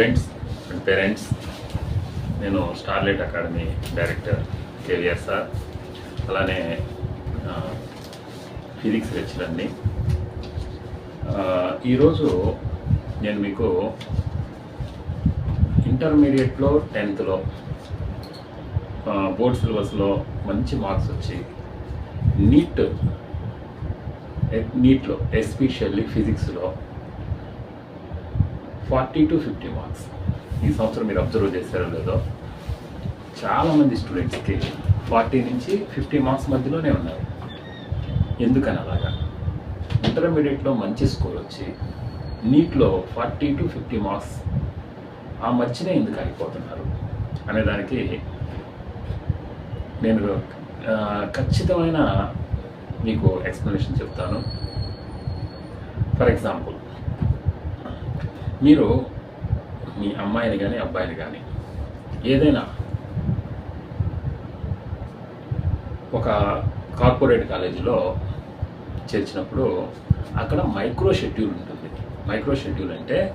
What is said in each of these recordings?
Friends and parents నేను starlight academy director KVR sir అలానే physics లెక్చరర్ని ఈరోజు నేను మీకు ఇంటర్మీడియట్లో టెన్త్లో బోర్డ్ సిలబస్లో మంచి మార్క్స్ వచ్చి నీట్ నీట్లో ఎస్పెషల్లీ ఫిజిక్స్లో ఫార్టీ టు ఫిఫ్టీ మార్క్స్. ఈ సంవత్సరం మీరు అబ్జర్వ్ చేశారో లేదో? చాలామంది స్టూడెంట్స్కి ఫార్టీ నుంచి ఫిఫ్టీ మార్క్స్ మధ్యలోనే ఉన్నారు. ఎందుకని అలాగా? ఇంటర్మీడియట్లో మంచి స్కోర్ వచ్చి నీట్లో ఫార్టీ టు ఫిఫ్టీ మార్క్స్ ఆ మధ్యనే ఎందుకు ఆగిపోతున్నారు? అనే దానికి నేను ఖచ్చితమైన మీకు ఎక్స్ప్లెనేషన్ చెప్తాను. ఫర్ ఎగ్జాంపుల్ మీరు మీ అమ్మాయిని కానీ అబ్బాయిని కానీ ఏదైనా ఒక కార్పొరేట్ కాలేజీలో చేర్చినప్పుడు అక్కడ మైక్రో షెడ్యూల్ ఉంటుంది. మైక్రో షెడ్యూల్ అంటే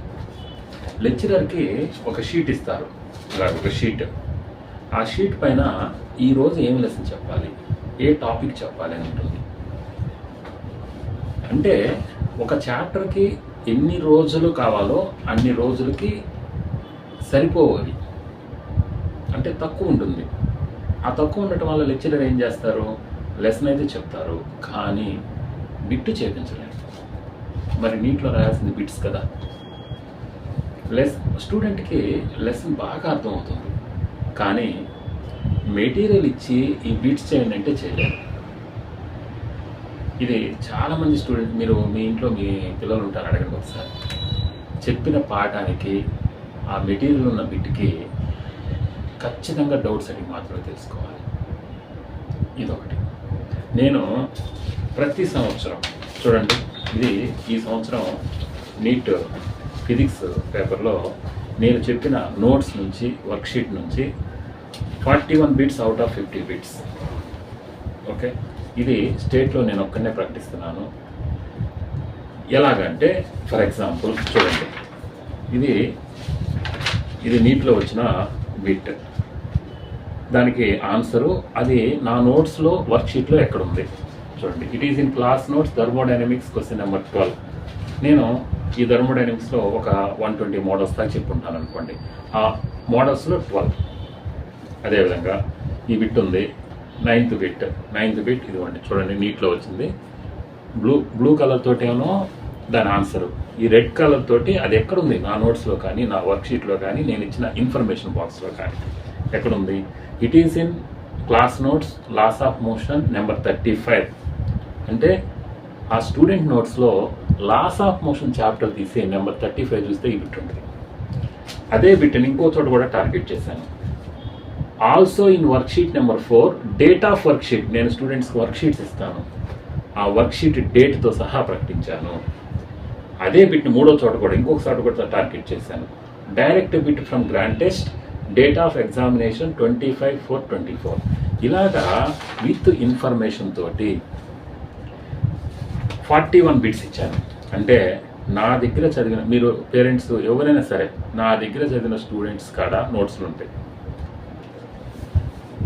లెక్చరర్కి ఒక షీట్ ఇస్తారు. ఇలా ఒక షీట్. ఆ షీట్ పైన ఈరోజు ఏం లెసన్ చెప్పాలి? ఏ టాపిక్ చెప్పాలి అని ఉంటుంది. అంటే ఒక చాప్టర్కి ఎన్ని రోజులు కావాలో అన్ని రోజులకి సరిపోవాలి. అంటే తక్కువ ఉంటుంది. ఆ తక్కువ ఉండటం వల్ల లెక్చరర్ ఏం చేస్తారు? లెసన్ అయితే చెప్తారు. కానీ బిట్టు చేపించలేరు. మరి నీటిలో రాయాల్సింది బిట్స్ కదా. లెస్ స్టూడెంట్కి లెసన్ బాగా అర్థమవుతుంది. కానీ మెటీరియల్ ఇచ్చి ఈ బిట్స్ చేయండి అంటే చేయలేరు. ఇది చాలామంది స్టూడెంట్ మీరు మీ ఇంట్లో మీ పిల్లలు ఉంటారు అడగండి ఒకసారి. చెప్పిన పాఠానికి ఆ మెటీరియల్ ఉన్న బిడ్డకి ఖచ్చితంగా డౌట్స్ అడిగి మాత్రమే తెలుసుకోవాలి. ఇదొకటి. నేను ప్రతి సంవత్సరం చూడండి ఇది ఈ సంవత్సరం నీట్ ఫిజిక్స్ పేపర్లో నేను చెప్పిన నోట్స్ నుంచి వర్క్షీట్ నుంచి forty one bits out of fifty bits okay? ఇది స్టేట్లో నేను ఒక్కనే ప్రకటిస్తున్నాను. ఎలాగంటే ఫర్ ఎగ్జాంపుల్ చూడండి. ఇది ఇది నీటిలో వచ్చిన బిట్. దానికి ఆన్సరు అది నా నోట్స్లో వర్క్షీట్లో ఎక్కడ ఉంది చూడండి. It is in class notes thermodynamics question number twelve నేను ఈ థర్మోడైనమిక్స్లో ఒక వన్ ట్వంటీ మోడల్స్ దాకా చెప్పుకుంటాను అనుకోండి ఆ మోడల్స్లో ట్వెల్వ్ అదేవిధంగా ఈ బిట్ ఉంది నైన్త్ బిట్ నైన్త్ బిట్ ఇదిగోండి చూడండి నీట్లో వచ్చింది. బ్లూ బ్లూ కలర్ ఏమో దాని ఆన్సర్ ఈ రెడ్ కలర్ తోటి అది ఎక్కడుంది? నా నోట్స్లో కానీ నా వర్క్షీట్లో కానీ నేను ఇచ్చిన ఇన్ఫర్మేషన్ బాక్స్లో కానీ. ఎక్కడుంది? It is in class notes laws of motion number thirty five అంటే ఆ స్టూడెంట్ నోట్స్లో లాస్ ఆఫ్ మోషన్ చాప్టర్ తీసి నెంబర్ థర్టీ ఫైవ్ చూస్తే ఈ బిట్ ఉంటుంది. అదే బిట్ని ఇంకో చోట కూడా టార్గెట్ చేశాను. Also in worksheet number four date of worksheet నేను స్టూడెంట్స్కి వర్క్షీట్స్ ఇస్తాను. ఆ వర్క్షీట్ డేట్తో సహా ప్రకటించాను. అదే బిట్ని మూడో చోట కూడా ఇంకొక చోట కూడా టార్గెట్ చేశాను. Direct bit from grand test date of examination twenty five four twenty four ఇలాగా విత్ ఇన్ఫర్మేషన్ తోటి ఫార్టీ వన్ బిట్స్ ఇచ్చాను. అంటే నా దగ్గర చదివిన మీరు పేరెంట్స్ ఎవరైనా సరే నా దగ్గర చదివిన స్టూడెంట్స్ కాడ నోట్స్లు ఉంటాయి.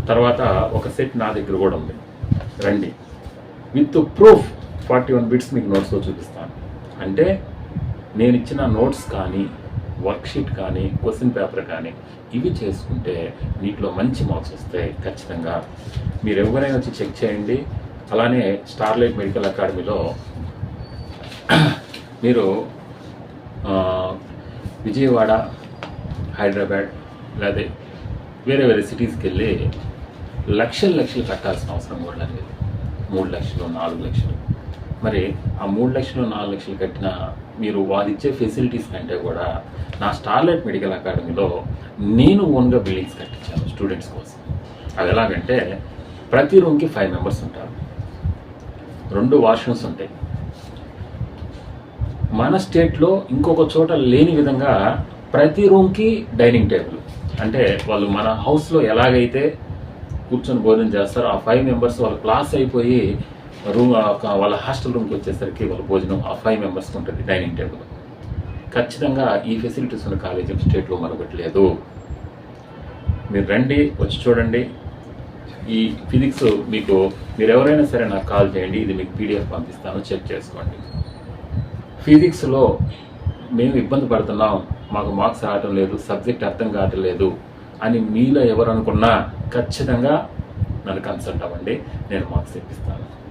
తర్వాత ఒక సెట్ నా దగ్గర కూడా ఉంది. రండి. With proof forty one bits మీకు నోట్స్లో చూపిస్తాను. అంటే నేను ఇచ్చిన నోట్స్ కానీ వర్క్షీట్ కానీ క్వశ్చన్ పేపర్ కానీ ఇవి చేసుకుంటే వీటిలో మంచి మార్క్స్ వస్తాయి ఖచ్చితంగా మీరు ఎవరైనా వచ్చి చెక్ చేయండి. అలానే స్టార్లైట్ మెడికల్ అకాడమీలో మీరు విజయవాడ హైదరాబాద్ లేదా వేరే వేరే సిటీస్కి వెళ్ళి లక్షలు లక్షలు కట్టాల్సిన అవసరం కూడా లేదు మూడు లక్షలు నాలుగు లక్షలు. మరి ఆ మూడు లక్షలు నాలుగు లక్షలు కట్టిన మీరు వాళ్ళు ఫెసిలిటీస్ కంటే కూడా నా స్టార్లైట్ మెడికల్ అకాడమీలో నేను ఓన్గా బిల్డింగ్స్ కట్టించాను స్టూడెంట్స్ కోసం. అది ఎలాగంటే ప్రతి రూమ్కి ఫైవ్ మెంబర్స్ ఉంటారు. రెండు వాష్రూమ్స్ ఉంటాయి. మన స్టేట్లో ఇంకొక చోట లేని విధంగా ప్రతి రూమ్కి డైనింగ్ టేబుల్ అంటే వాళ్ళు మన హౌస్లో ఎలాగైతే కూర్చొని భోజనం చేస్తారు. ఆ ఫైవ్ మెంబర్స్ వాళ్ళ క్లాస్ అయిపోయి రూమ్ వాళ్ళ హాస్టల్ రూమ్కి వచ్చేసరికి వాళ్ళ భోజనం ఆ ఫైవ్ మెంబర్స్కి ఉంటుంది డైనింగ్ టేబుల్ ఖచ్చితంగా ఈ ఫెసిలిటీస్ ఉన్న కాలేజీ స్టేట్లో మరొకటి లేదు. మీరు రండి వచ్చి చూడండి. ఈ ఫిజిక్స్ మీకు మీరు ఎవరైనా సరే నాకు కాల్ చేయండి ఇది మీకు పీడిఎఫ్ పంపిస్తాను చెక్ చేసుకోండి. ఫిజిక్స్లో మేము ఇబ్బంది పడుతున్నాం మాకు మార్క్స్ రావటం లేదు సబ్జెక్ట్ అర్థం కావటం లేదు. అని మీలో ఎవరు అనుకున్నా ఖచ్చితంగా నన్ను కన్సల్ట్ అవ్వండి. నేను మార్క్స్ తెప్పిస్తాను